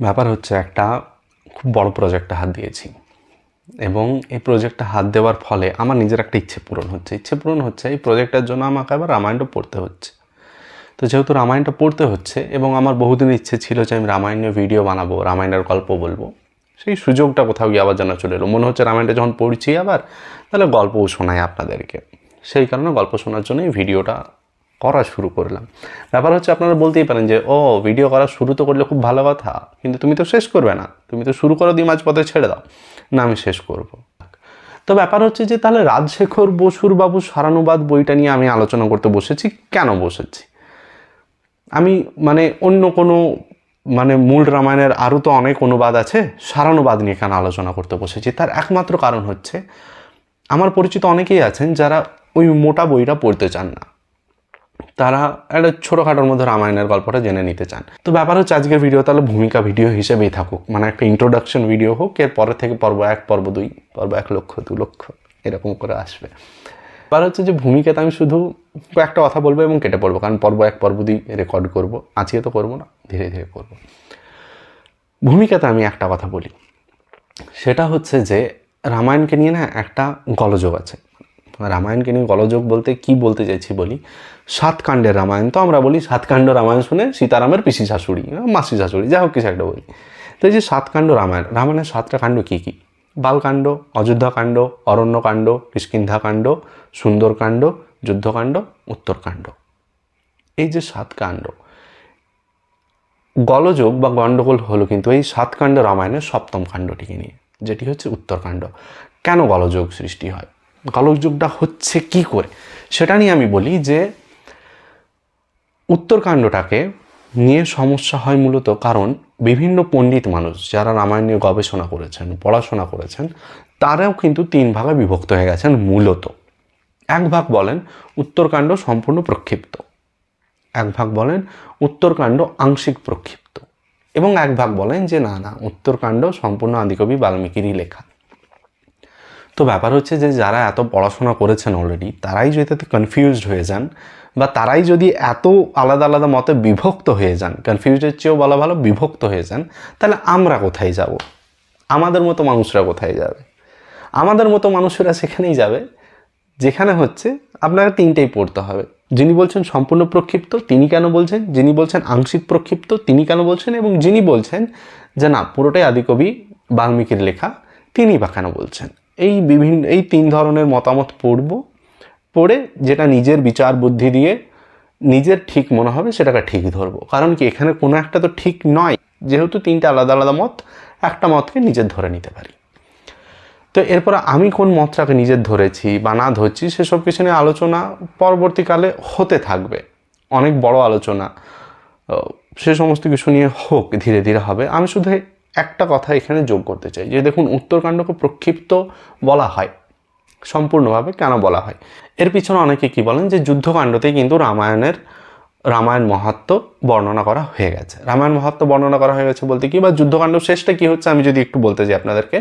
ব্যাপার হচ্ছে একটা খুব বড় প্রজেক্টে হাত দিয়েছি। এবং এই প্রজেক্টে হাত দেওয়ার ফলে আমার নিজের একটা ইচ্ছে পূরণ হচ্ছে। ইচ্ছে পূরণ হচ্ছে, এই প্রজেক্টের জন্য আমাকে আবার রামায়ণটা পড়তে হচ্ছে। তো যেহেতু রামায়ণটা পড়তে হচ্ছে এবং আমার বহুদিন ইচ্ছে ছিল যে আমি রামায়ণীয় ভিডিও বানাবো, রামায়ণের গল্প বলব, সেই সুযোগটা কোথাও গিয়ে আবার যেন চলে এলো। মনে হচ্ছে রামায়ণটা যখন পড়ছি আবার, তাহলে গল্পও শোনাই আপনাদেরকে। সেই কারণে গল্প শোনার জন্য এই ভিডিওটা করা শুরু করলাম। ব্যাপার হচ্ছে আপনারা বলতেই পারেন যে, ও ভিডিও করা শুরু তো করলে খুব ভালো কথা, কিন্তু তুমি তো শেষ করবে না। তুমি তো শুরু করো দিয়ে মাঝপথে ছেড়ে দাও। না, আমি শেষ করব। তো ব্যাপার হচ্ছে যে, তাহলে রাজশেখর বসুর বাবু সারানুবাদ বইটা নিয়ে আমি আলোচনা করতে বসেছি। কেন বসেছি? আমি মানে অন্য কোনো মানে মূল রামায়ণের আরও তো অনেক অনুবাদ আছে, সারানুবাদ নিয়ে কেন আলোচনা করতে বসেছি? তার একমাত্র কারণ হচ্ছে, আমার পরিচিত অনেকেই আছেন যারা ওই মোটা বইটা পড়তে চান না। তারা একটা ছোটোখাটোর মধ্যে রামায়ণের গল্পটা জেনে নিতে চান। তো ব্যাপার হচ্ছে আজকের ভিডিও তাহলে ভূমিকা ভিডিও হিসেবেই থাকুক। মানে একটা ইন্ট্রোডাকশন ভিডিও হোক, এর পরে থেকে পর্ব এক, পর্ব দুই, পর্ব এক লক্ষ, দু লক্ষ, এরকম করে আসবে। ব্যাপার হচ্ছে যে ভূমিকাতে আমি শুধু একটা কথা বলব এবং কেটে পড়ব, কারণ পর্ব এক, পর্ব দুই রেকর্ড করব। আজকে তো করব না, ধীরে ধীরে করব। ভূমিকাতে আমি একটা কথা বলি। সেটা হচ্ছে যে রামায়ণকে নিয়ে না একটা গলযোগ আছে। রামায়ণকে নিয়ে গলযোগ বলতে কি বলতে চাইছি বলি? সাত কাণ্ডের রামায়ণ। তো আমরা বলি সাত কাণ্ড রামায়ণ শুনে সীতারামের পিসি শাশুড়ি মাসি শাশুড়ি যা হোক কিছু একটা বলি। তো এই যে সাত কাণ্ড রামায়ণ, রামায়ণের সাতটা কাণ্ড কী কী? বালকাণ্ড, অযোধ্যাকাণ্ড, অরণ্যকাণ্ড কিষ্কিন্ধাকাণ্ড সুন্দরকাণ্ড, যুদ্ধকাণ্ড, উত্তরকাণ্ড। এই যে সাত কাণ্ড গলযোগ বা গণ্ডগোল হলো কিন্তু এই সাত কাণ্ড রামায়ণের সপ্তম কাণ্ডটিকে নিয়ে, যেটি হচ্ছে উত্তরকাণ্ড। কেন গলযোগ সৃষ্টি হয়? গলযোগটা হচ্ছে কি করে? সেটা নিয়ে আমি বলি যে উত্তরকাণ্ডটাকে নিয়ে সমস্যা হয় মূলত কারণ বিভিন্ন পণ্ডিত মানুষ যারা রামায়ণ নিয়ে গবেষণা করেছেন, পড়াশোনা করেছেন, তারাও কিন্তু তিন ভাগে বিভক্ত হয়ে গেছেন মূলত। এক ভাগ বলেন উত্তরকাণ্ড সম্পূর্ণ প্রক্ষিপ্ত। এক ভাগ বলেন উত্তরকাণ্ড আংশিক প্রক্ষিপ্ত। এবং এক ভাগ বলেন যে না না, উত্তরকাণ্ড সম্পূর্ণ আদিকবি বাল্মীকিরই লেখা। তো ব্যাপার হচ্ছে যে যারা এত পড়াশোনা করেছেন অলরেডি তারাই যদি এতে কনফিউজড হয়ে যান বা তারাই যদি এত আলাদা আলাদা মতে বিভক্ত হয়ে যান কনফিউজের চেয়েও বলা ভালো বিভক্ত হয়ে যান, তাহলে আমরা কোথায় যাব? আমাদের মতো মানুষরা কোথায় যাবে? আমাদের মতো মানুষেরা সেখানেই যাবে, যেখানে হচ্ছে আপনাকে তিনটেই পড়তে হবে। যিনি বলছেন সম্পূর্ণ প্রক্ষিপ্ত, তিনি কেন বলছেন? যিনি বলছেন আংশিক প্রক্ষিপ্ত, তিনি কেন বলছেন? এবং যিনি বলছেন যে না, পুরোটাই আদিকবি বাল্মীকির লেখা, তিনি বা কেন বলছেন? এই বিভিন্ন, এই তিন ধরনের মতামত পড়ব। পড়ে যেটা নিজের বিচার বুদ্ধি দিয়ে নিজের ঠিক মনে হবে সেটাকে ঠিক ধরবো। কারণ কি, এখানে কোনো একটা তো ঠিক নয়। যেহেতু তিনটে আলাদা আলাদা মত, একটা মতকে নিজের ধরে নিতে পারি। তো এরপর আমি কোন মতটাকে নিজের ধরেছি বা না ধরছি, সেসব কিছু নিয়ে আলোচনা পরবর্তীকালে হতে থাকবে। অনেক বড় আলোচনা। সে সমস্ত কিছু নিয়ে হোক, ধীরে ধীরে হবে। আমি শুধু একটা কথা এখানে যোগ করতে চাই, যে দেখুন উত্তরকাণ্ডকে প্রক্ষিপ্ত বলা হয়, সম্পূর্ণভাবে কেন বলা হয়? এর পিছনে অনেকে কি বলেন যে যুদ্ধকাণ্ডতেই কিন্তু রামায়ণের, রামায়ণ মহাত্ম বর্ণনা করা হয়ে গেছে। রামায়ণ মহাত্ম বর্ণনা করা হয়ে গেছে বলতে কি বা যুদ্ধকাণ্ড শেষটা কি হচ্ছে আমি যদি একটু বলতে চাই আপনাদেরকে।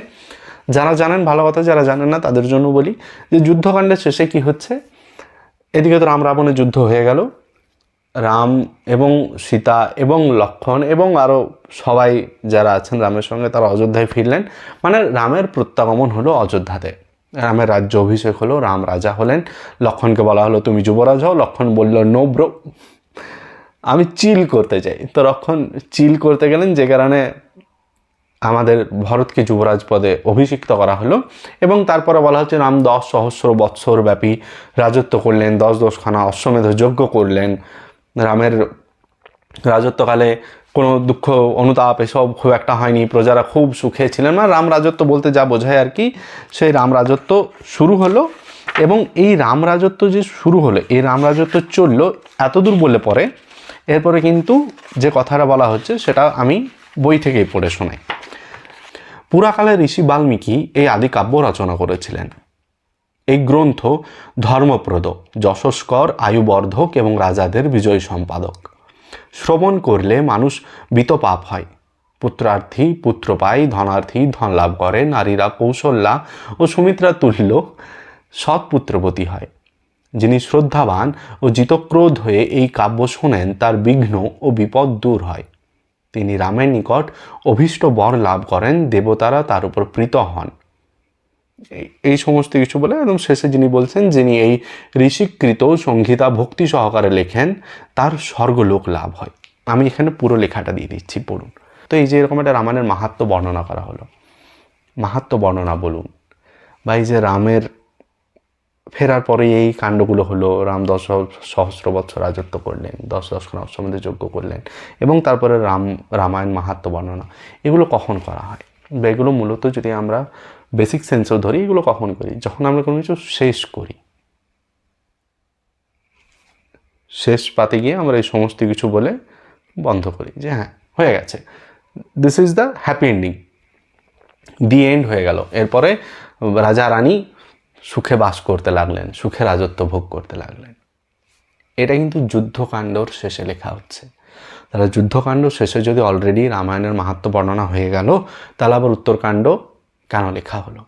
যারা জানেন, ভালো কথা, যারা জানেন না তাদের জন্য বলি যে যুদ্ধকাণ্ডের শেষে কি হচ্ছে? এদিকে তো রাম রাবণের যুদ্ধ হয়ে গেল রাম এবং সীতা এবং লক্ষণ এবং আরও সবাই যারা আছেন রামের সঙ্গে তারা অযোধ্যায় ফিরলেন। মানে রামের প্রত্যাগমন হলো অযোধ্যাতে। রামের রাজ্য অভিষেক হলো, রাম রাজা হলেন। লক্ষণকে বলা হলো, তুমি যুবরাজ হও। লক্ষণ বলল, নো ব্রো, আমি চিল করতে চাই। তো লক্ষণ চিল করতে গেলেন, যে কারণে আমাদের ভরতকে যুবরাজ পদে অভিষিক্ত করা হলো এবং তারপরে বলা হচ্ছে, রাম দশ সহস্র বৎসর ব্যাপী রাজত্ব করলেন, দশ দশখানা অশ্বমেধ যজ্ঞ করলেন। রামের রাজত্বকালে কোনো দুঃখ, অনুতাপ এসব খুব একটা হয়নি। প্রজারা খুব সুখে ছিলেন। না রাম রাজত্ব বলতে যা বোঝায় আর কি, সেই রাম রাজত্ব শুরু হলো এবং এই রাম রাজত্ব যে শুরু হলো, এই রাম রাজত্ব চলল এতদূর বলে পরে, এরপরে কিন্তু যে কথাটা বলা হচ্ছে সেটা আমি বই থেকেই পড়ে শোনাই। পুরাকালে ঋষি বাল্মীকি এই আদি কাব্য রচনা করেছিলেন। এই গ্রন্থ ধর্মপ্রদ, যশস্কর, আয়ুবর্ধক এবং রাজাদের বিজয় সম্পাদক। শ্রবণ করলে মানুষ বিতপাপ হয়। পুত্রার্থী, পুত্র পায় ধনার্থী, ধন লাভ করে, নারীরা কৌশল্যা ও সুমিত্রা তুল্য সৎপুত্রবতী হয়। যিনি শ্রদ্ধাবান ও জিতক্রোধ হয়ে এই কাব্য শোনেন, তার বিঘ্ন ও বিপদ দূর হয়। তিনি রামের নিকট অভীষ্ট বর লাভ করেন, দেবতারা তার উপর প্রীত হন। এই- সমস্ত কিছু বলে একদম শেষে যিনি বলছেন, যিনি এই ঋষিকৃত সংহিতা ভক্তি সহকারে লেখেন, তার স্বর্গলোক লাভ হয়। আমি এখানে পুরো লেখাটা দিয়ে দিচ্ছি, পড়ুন। তো এই যে এরকম একটা রামায়ণের মাহাত্ম বর্ণনা করা হলো। মাহাত্ম বর্ণনা বলুন। বা এই যে রামের ফেরার পরে এই কাণ্ডগুলো হলো, রাম দশ সহস্র বছর রাজত্ব করলেন, দশ দশ অশ্বমেধ যজ্ঞ করলেন, এবং তারপরে রাম, রামায়ণ মাহাত্ম বর্ণনা। এগুলো কখন করা হয়? বা এগুলো মূলত যদি আমরা বেসিক সেন্সও ধরি এগুলো কখন করি? যখন আমরা কোনো কিছু শেষ করি। শেষ পাতে গিয়ে আমরা এই সমস্ত কিছু বলে বন্ধ করি যে হ্যাঁ হয়ে গেছে। This is the happy ending the end হয়ে গেল। এরপরে রাজা রানী সুখে বাস করতে লাগলেন, সুখে রাজত্ব ভোগ করতে লাগলেন। এটা কিন্তু যুদ্ধকাণ্ডর শেষে লেখা হচ্ছে। তাহলে যুদ্ধকাণ্ড শেষে যদি অলরেডি রামায়ণের মাহাত্ম বর্ণনা হয়ে গেল, তাহলে আবার উত্তরকাণ্ড কেন লেখা হলো।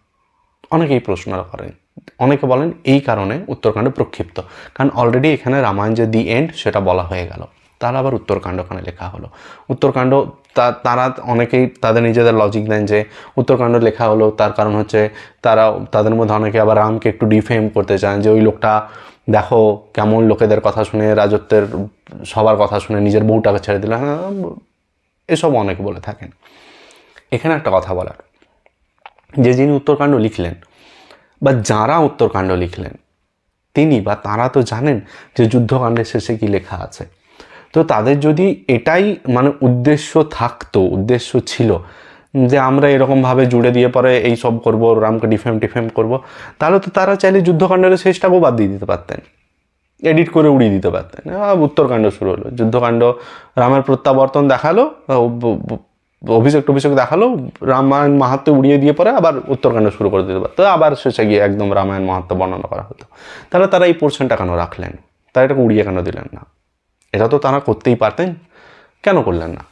অনেকেই প্রশ্ন করেন। অনেকে বলেন এই কারণে উত্তরকাণ্ড প্রক্ষিপ্ত। কারণ অলরেডি এখানে রামায়ণ যে দি এন্ড সেটা বলা হয়ে গেল। তাহলে আবার উত্তরকাণ্ড ওখানে লেখা হলো। উত্তরকাণ্ড তা- তারা অনেকেই তাদের নিজেদের লজিক দেন যে উত্তরকাণ্ড লেখা হলো, তার কারণ হচ্ছে তারা, তাদের মধ্যে অনেকে আবার রামকে একটু ডিফেম করতে চান যে ওই লোকটা দেখো কেমন লোকেদের কথা শুনে, রাজত্বের সবার কথা শুনে নিজের বউটাকে ছেড়ে দিল। হ্যাঁ এসব অনেকে বলে থাকেন। এখানে একটা কথা বলার। যে যিনি উত্তরকাণ্ড লিখলেন বা যারা উত্তরকাণ্ড লিখলেন, তিনি বা তারা তো জানেন যে যুদ্ধকাণ্ডের শেষে কি লেখা আছে। তো তাদের যদি এটাই মানে উদ্দেশ্য থাকতো, উদ্দেশ্য ছিল যে আমরা এরকমভাবে জুড়ে দিয়ে পরে এই সব করব, রামকে ডিফেম টিফেম করব, তাহলে তো তারা চাইলে যুদ্ধকাণ্ডের শেষটাকেও বাদ দিয়ে দিতে পারতেন। এডিট করে উড়িয়ে দিতে পারতেন। উত্তরকাণ্ড শুরু হলো। যুদ্ধকাণ্ড রামের প্রত্যাবর্তন দেখাল অভিষেক টভিষেক দেখাল, রামায়ণ মাহাত্ম উড়িয়ে দিয়ে পরে আবার উত্তরকাণ্ড শুরু করে দিতে পারতো আবার শেষে গিয়ে একদম রামায়ণ মাহাত্ম বর্ণনা করা হতো। তাহলে তারা এই পোর্শনটা কেন রাখলেন? তারা এটাকে উড়িয়ে কেন দিলেন না? এটা তো তারা করতেই পারতেন, কেন করলেন না?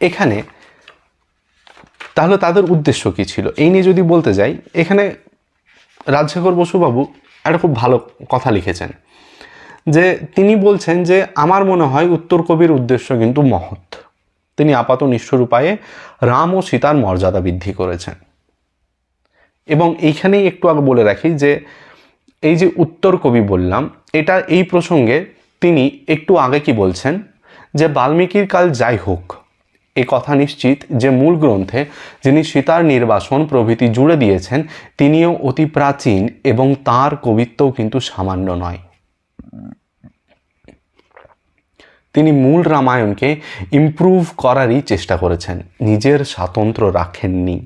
এখানে তাহলে তাদের উদ্দেশ্য কী ছিল? এই নিয়ে যদি বলতে যাই, এখানে রাজশেখর বসুবাবু একটা খুব ভালো কথা লিখেছেন, যে তিনি বলছেন যে আমার মনে হয় উত্তর কবির উদ্দেশ্য কিন্তু মহৎ। তিনি আপাত নিষ্ঠুর উপায়ে রাম ও সীতার মর্যাদা বৃদ্ধি করেছেন। এবং এইখানেই একটু আগে বলে রাখি যে, এই যে উত্তর কবি বললাম, এটা এই প্রসঙ্গে তিনি একটু আগে কি বলছেন যে, বাল্মীকির কাল যাই হোক, এ কথা নিশ্চিত যে মূল গ্রন্থে যিনি সীতার নির্বাসন প্রভৃতি জুড়ে দিয়েছেন, তিনিও অতি প্রাচীন এবং তার কবিত্বও কিন্তু সামান্য নয়। তিনি মূল রামায়ণকে ইমপ্রুভ করারই চেষ্টা করেছেন, নিজের স্বাতন্ত্র রাখেননি।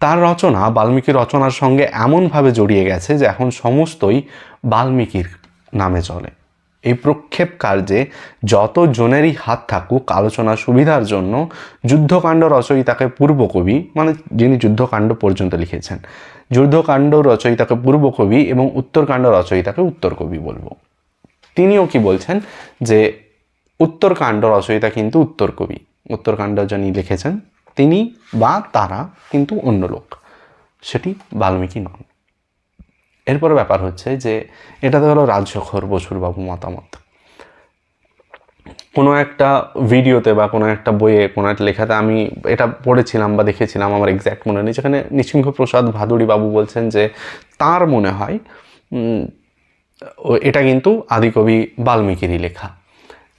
তার রচনা, বাল্মীকির রচনার সঙ্গে এমনভাবে জড়িয়ে গেছে যে এখন সমস্তই বাল্মীকির নামে চলে। এই প্রক্ষেপ কার্যে যত জনেরই হাত থাকুক, আলোচনা সুবিধার জন্য যুদ্ধকাণ্ড রচয়িতাকে পূর্বকবি মানে যিনি যুদ্ধকাণ্ড পর্যন্ত লিখেছেন, যুদ্ধকাণ্ড রচয়িতাকে পূর্বকবি এবং উত্তরকাণ্ড রচয়িতাকে উত্তরকবি বলব। তিনিও কি বলছেন যে উত্তরকাণ্ড রচয়িতা কিন্তু উত্তর কবি উত্তরকাণ্ড যিনি লিখেছেন, তিনি বা তারা কিন্তু অন্য লোক। সেটি বাল্মীকি নন। এরপরে ব্যাপার হচ্ছে যে এটা তো হলো রাজশেখর বসুর বাবু মতামত। কোনো একটা ভিডিওতে বা কোনো একটা বইয়ে, কোনো একটা লেখাতে আমি এটা পড়েছিলাম বা দেখেছিলাম, আমার এক্স্যাক্ট মনে নেই। যেখানে নৃসিংহ প্রসাদ ভাদুড়ি বাবু বলছেন যে তার মনে হয় এটা কিন্তু আদিকবি বাল্মীকিরই লেখা।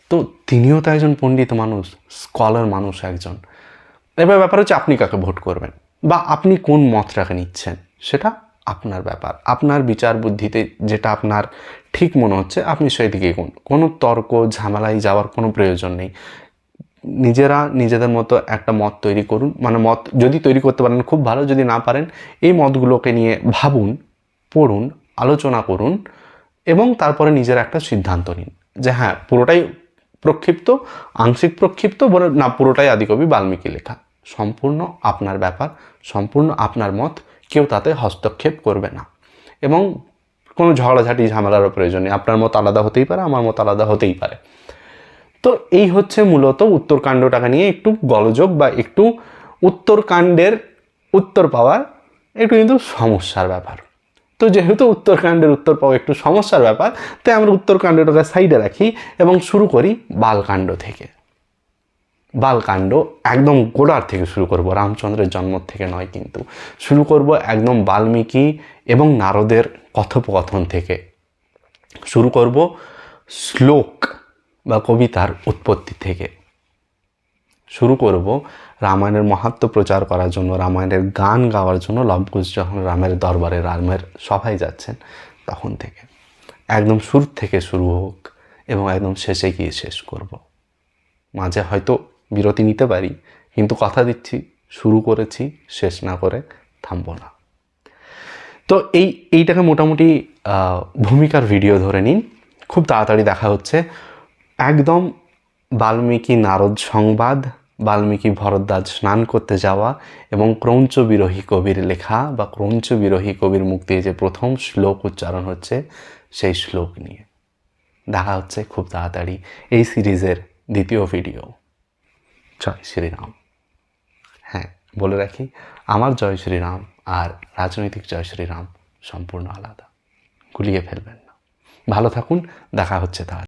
তো তিনিও তো একজন পণ্ডিত মানুষ, স্কলার মানুষ একজন। এবার ব্যাপার হচ্ছে আপনি কাকে ভোট করবেন বা আপনি কোন মতটাকে নিচ্ছেন, সেটা আপনার ব্যাপার। আপনার বিচার বুদ্ধিতে যেটা আপনার ঠিক মনে হচ্ছে, আপনি সেই দিকে কোন কোনো তর্ক, ঝামেলায় যাওয়ার কোনো প্রয়োজন নেই। নিজেরা নিজেদের মতো একটা মত তৈরি করুন। মানে মত যদি তৈরি করতে পারেন, খুব ভালো। যদি না পারেন, এই মতগুলোকে নিয়ে ভাবুন, পড়ুন, আলোচনা করুন এবং তারপরে নিজের একটা সিদ্ধান্ত নিন যে হ্যাঁ পুরোটাই প্রক্ষিপ্ত, আংশিক প্রক্ষিপ্ত বলে না, পুরোটাই আদিকবি বাল্মীকি লেখা। সম্পূর্ণ আপনার ব্যাপার, সম্পূর্ণ আপনার মত, কেউ তাতে হস্তক্ষেপ করবে না। এবং কোনো ঝগড়াঝাটি, ঝামেলারও প্রয়োজন নেই। আপনার মত আলাদা হতেই পারে, আমার মত আলাদা হতেই পারে। তো এই হচ্ছে মূলত উত্তরকাণ্ডটাকে নিয়ে একটু গলযোগ বা একটু উত্তরকাণ্ডের উত্তর পাওয়ার একটু কিন্তু সমস্যার ব্যাপার। তো যেহেতু উত্তরকাণ্ডের উত্তর পাওয়া একটু সমস্যার ব্যাপার, তাই আমরা উত্তরকাণ্ডটাকে সাইডে রাখি এবং শুরু করি বালকাণ্ড থেকে। বালকাণ্ড একদম গোড়ার থেকে শুরু করব, রামচন্দ্রের জন্ম থেকে নয় কিন্তু। শুরু করব একদম বাল্মীকি এবং নারদের কথোপকথন থেকে। শুরু করব শ্লোক বা কবিতার উৎপত্তি থেকে। শুরু করব রামায়ণের মাহাত্ম প্রচার করার জন্য, রামায়ণের গান গাওয়ার জন্য লবকুশ যখন রামের দরবারে রামের সভায় যাচ্ছেন তখন থেকে। একদম শুরু থেকে শুরু হোক এবং একদম শেষে গিয়ে শেষ করব। মাঝে হয়তো বিরতি নিতে পারি, কিন্তু কথা দিচ্ছি, শুরু করেছি, শেষ না করে থামবো না। তো এই, এইটাকে মোটামুটি ভূমিকার ভিডিও ধরে নিন। খুব তাড়াতাড়ি দেখা হচ্ছে। একদম বাল্মীকি নারদ সংবাদ বাল্মীকি ভরদ্বাজ স্নান করতে যাওয়া এবং ক্রৌঞ্চ বিরোহী কবির লেখা বা ক্রৌঞ্চ বিরোহী কবির দিয়ে যে প্রথম শ্লোক উচ্চারণ হচ্ছে, সেই শ্লোক নিয়ে। দেখা হচ্ছে খুব তাড়াতাড়ি এই সিরিজের দ্বিতীয় ভিডিও। জয় শ্রীরাম। হ্যাঁ বলে রাখি, আমার জয় শ্রীরাম আর রাজনৈতিক জয় শ্রীরাম সম্পূর্ণ আলাদা। গুলিয়ে ফেলবেন না। ভালো থাকুন, দেখা হচ্ছে তাহলে